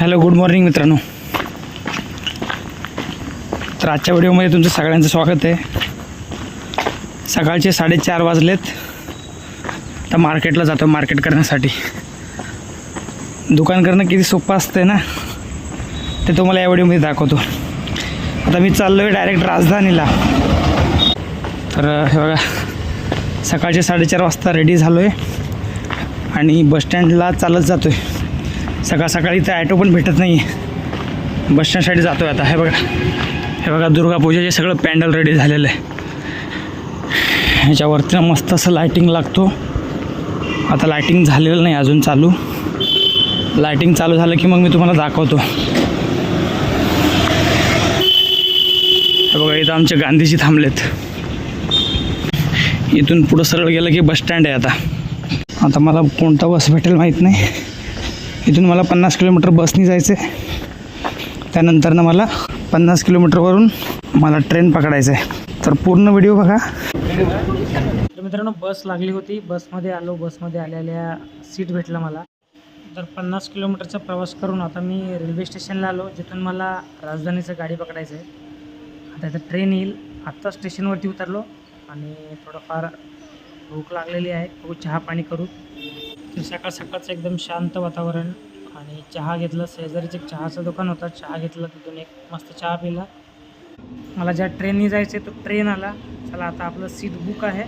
Hello good morning मित्रांनो. तर आजच्या व्हिडिओमध्ये तुमचं सगळ्यांचं स्वागत आहे. सकाळचे साडेचार वाजलेत. तर मार्केटला जातो मार्केट करण्यासाठी. दुकान करणं किती सोपं असतं ना ते तुम्हाला या व्हिडिओमध्ये दाखवतो. आता मी चाललो आहे डायरेक्ट राजधानीला. तर हे बघा सकाळचे साडेचार वाजता रेडी झालो आहे आणि बसस्टँडला चालत जातो आहे सकाळ सकाळी तर ॲटो पण भेटत नाही. आहे बसस्टँडसाठी जातो आहे आता. हे बघा. हे बघा दुर्गा पूजेचे सगळं पॅन्डल रेडी झालेलं आहे. ह्याच्यावरती मस्त असं लायटिंग लागतो. आता लायटिंग झालेलं नाही अजून चालू. लायटिंग चालू झालं की मग मी तुम्हाला दाखवतो. हे बघा इथं आमचे गांधीजी थांबलेत. इथून पुढं सरळ गेलं की बस स्टँड आहे आता. आता मला कोणता बस भेटेल माहीत नाही. इथून मला पन्नास किलोमीटर बसनी जायचं आहे त्यानंतरनं मला पन्नास किलोमीटरवरून मला ट्रेन पकडायचं आहे तर पूर्ण व्हिडिओ बघा. तर मित्रांनो बस लागली होती. बसमध्ये आलो. बसमध्ये आलेल्या सीट भेटलं मला. तर पन्नास किलोमीटरचा प्रवास करून आता मी रेल्वे स्टेशनला आलो जिथून मला राजधानीचं गाडी पकडायचं आहे आता इथं ट्रेन येईल. आत्ता स्टेशनवरती उतरलो आणि थोडंफार भूक लागलेली आहे. खूप चहा पाणी करू. सकाळ सकाळचं एकदम शांत वातावरण. आणि चहा घेतलं शेजारीच एक चहाचं दुकान होतं चहा घेतलं तिथून एक मस्त चहा पिला. मला ज्या ट्रेननी जायचं तो ट्रेन आला. चला आता आपलं सीट बुक आहे.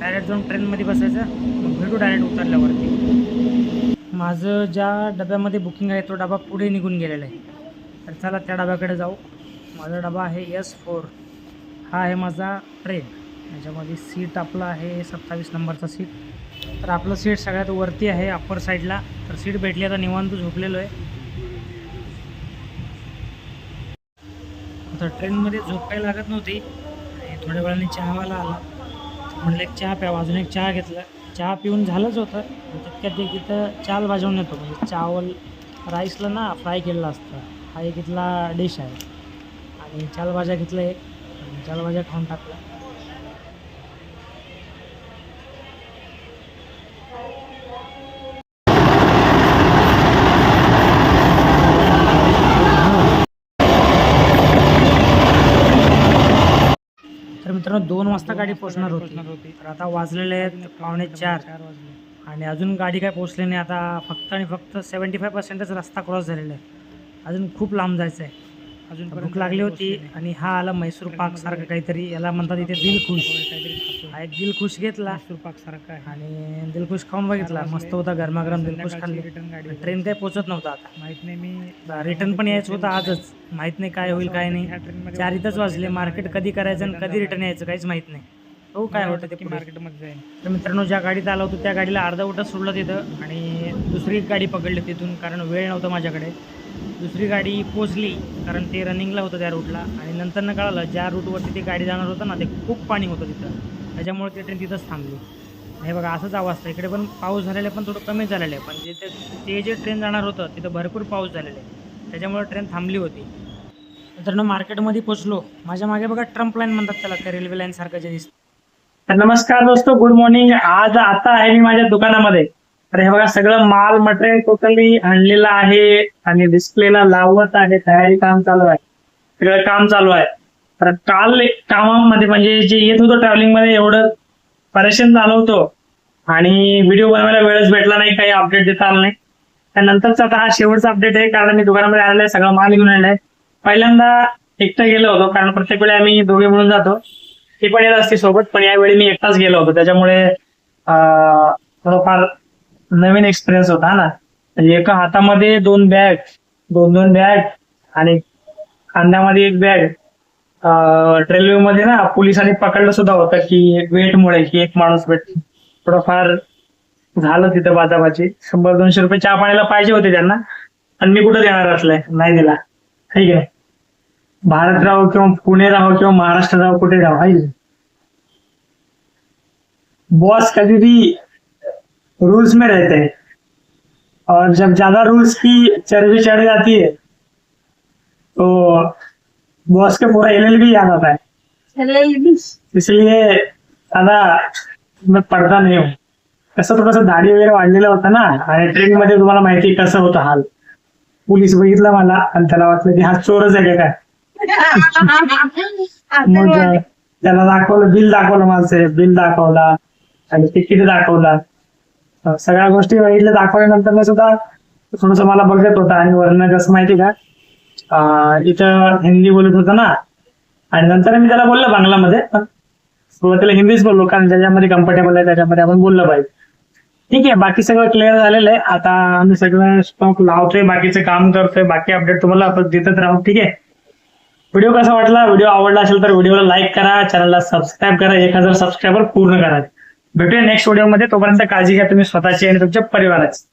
डायरेक्ट जाऊन ट्रेनमध्ये बसायचं. मग भेटू डायरेक्ट उतरल्यावरती. माझं ज्या डब्यामध्ये बुकिंग आहे तो डबा पुढे निघून गेलेला आहे. तर चला त्या डब्याकडे जाऊ. माझा डबा आहे एस फोर हा आहे माझा ट्रेन याच्यामध्ये सीट आपलं आहे सत्तावीस नंबरचा सीट तर आपलं सीट सगळ्यात वरती आहे अप्पर साईडला तर सीट भेटली आता निवांत झोपलेलो आहे. आता ट्रेनमध्ये झोप काही लागत नव्हती. आणि थोड्या वेळाने चहावाला आला. म्हणलं एक चहा प्यावा. अजून एक चहा घेतला. चहा पिऊन झालंच होतं. तितक्यात एक इथं चाल वाजवून येतो. म्हणजे चावल राईसला ना फ्राय केलेला असतं. हा एक इथला डिश आहे. आणि चाल भाज्या घेतलं एक. चाल भाज्या खाऊन टाकलं तर मित्रांनो दोन वाजता गाडी पोहोचणार होती. तर आता वाजलेले आहेत पावणे चार. आणि अजून गाडी काय पोहोचली नाही आता फक्त आणि फक्त सेवन्टी फाय पर्सेंटच रस्ता क्रॉस झालेला आहे. अजून खूप लांब जायचं आहे अजून भूक लागली होती आणि हा आला म्हैसूर पाक सारखं काहीतरी याला म्हणतात इथे दिलखुश. हा एक दिलखुश घेतला. म्हैसूर पाक सारखा आणि दिलखुश खाऊन बघितला. मस्त होता गरमागरम दिलखुश खाल्ली. ट्रेन काही पोहोचत नव्हता आता. माहीत नाही मी रिटर्न पण यायचं होतं आजच. माहीत नाही काय होईल काय नाही. चार इथंच वाजले. मार्केट कधी करायचं आणि कधी रिटर्न यायचं काहीच माहीत नाही. हो काय होतं ते मार्केटमध्ये जाईल तर मित्रांनो ज्या गाडीत आलो होतो त्या गाडीला अर्धा उठा सोडलं तिथं आणि दुसरी गाडी पकडली तिथून कारण वेळ नव्हता माझ्याकडे. दुसरी गाडी पोचली कारण ते रनिंगला होतं त्या रूटला आणि नंतर न कळालं ज्या रूटवरती ती गाडी जाणार होतं ना ते खूप पाणी होतं तिथं. त्याच्यामुळे ती ट्रेन तिथंच थांबली. हे बघा असंच आवाज इकडे पण पाऊस झालेला पण थोडं कमी झालेलं आहे. पण जिथे ते जे ट्रेन जाणार होतं तिथं भरपूर पाऊस झालेला आहे. त्याच्यामुळे ट्रेन थांबली होती. मित्रांनो मार्केटमध्ये पोचलो. माझ्या मागे बघा ट्रम्प लाईन म्हणतात त्याला त्या रेल्वे लाईन सारखं जे दिसतं. नमस्कार दोस्तों गुड मॉर्निंग आज आता आहे मी माझ्या दुकानामध्ये. तर हे बघा सगळं माल मटेरियल टोटली आणलेलं आहे आणि डिस्प्लेला लावत आहे तयारी काम चालू आहे. सगळं काम चालू आहे. तर काल कामामध्ये म्हणजे जे येत होतं ट्रॅव्हलिंगमध्ये एवढं परेशान झालं होतो. आणि व्हिडिओ बनवायला वेळच भेटला नाही काही अपडेट देता आलं नाही. त्यानंतरचा आता हा शेवटचा अपडेट आहे कारण मी दुकानामध्ये आलेला आहे सगळं माल घेऊन आलेला आहे. पहिल्यांदा एकटं गेलो होतो कारण प्रत्येक वेळी आम्ही दोघे म्हणून जातो. ती पण येत असते सोबत पण यावेळी मी एकटाच गेलो होतो. त्याच्यामुळे थोडंफार नवीन एक्सपिरियन्स होता ना. म्हणजे एका हातामध्ये दोन बॅग दोन दोन बॅग आणि खांद्यामध्ये एक बॅग रेल्वे मध्ये ना पोलिसांनी पकडलं सुद्धा होतं की वेटमुळे की एक माणूस भेट थोडंफार झालं तिथं बाजाबाजी. शंभर दोनशे रुपये चहा पाण्याला पाहिजे होते त्यांना. आणि मी कुठं देणार असलंय? नाही दिला. ठीक आहे. भारत राहो किंवा पुणे राहो किंवा महाराष्ट्र राहो कुठे राहो हाय. बॉस कधी रूल्स में रहते हैं। और जब ज़्यादा रूल्स की चर्बी चढ़ जाती है तो बॉस के पूरा एल भी याद आता है। इसलिए ज़्यादा मैं पडता नाही हूँ। कसं थोडंसं दाढी वगैरे वाढलेलं होतं ना आणि ट्रेन मध्ये तुम्हाला माहिती कसं होतं हाल। पोलीस बघितला मला आणि त्याला वाटलं की हा चोरच आहे का काय मग त्याला दाखवलं बिल दाखवलं माझं बिल दाखवला आणि तिकीट दाखवला। सगळ्या गोष्टी बघितल्या दाखवल्यानंतर सुद्धा थोडस मला बघत होता आणि वर्ण कसं माहिती का इथं हिंदी बोलत होता ना आणि नंतर मी त्याला बोललो बांगलामध्ये पण सुरुवातीला हिंदीच बोललो कारण ज्याच्यामध्ये कम्फर्टेबल आहे त्याच्यामध्ये आपण बोललं पाहिजे. ठीक आहे बाकी सगळं क्लिअर झालेलं आहे. आता आम्ही सगळं स्टॉक लावतोय बाकीचं काम करतोय बाकी अपडेट तुम्हाला आपण देतच राहू ठीक आहे? व्हिडिओ कसा वाटला? व्हिडिओ आवडला असेल तर व्हिडिओला लाईक करा चॅनलला सबस्क्राईब करा. एक हजार सबस्क्रायबर पूर्ण करा. भेटूया नेक्स्ट व्हिडिओमध्ये तोपर्यंत काळजी घ्या तुम्ही स्वतःची आणि तुमच्या परिवाराची.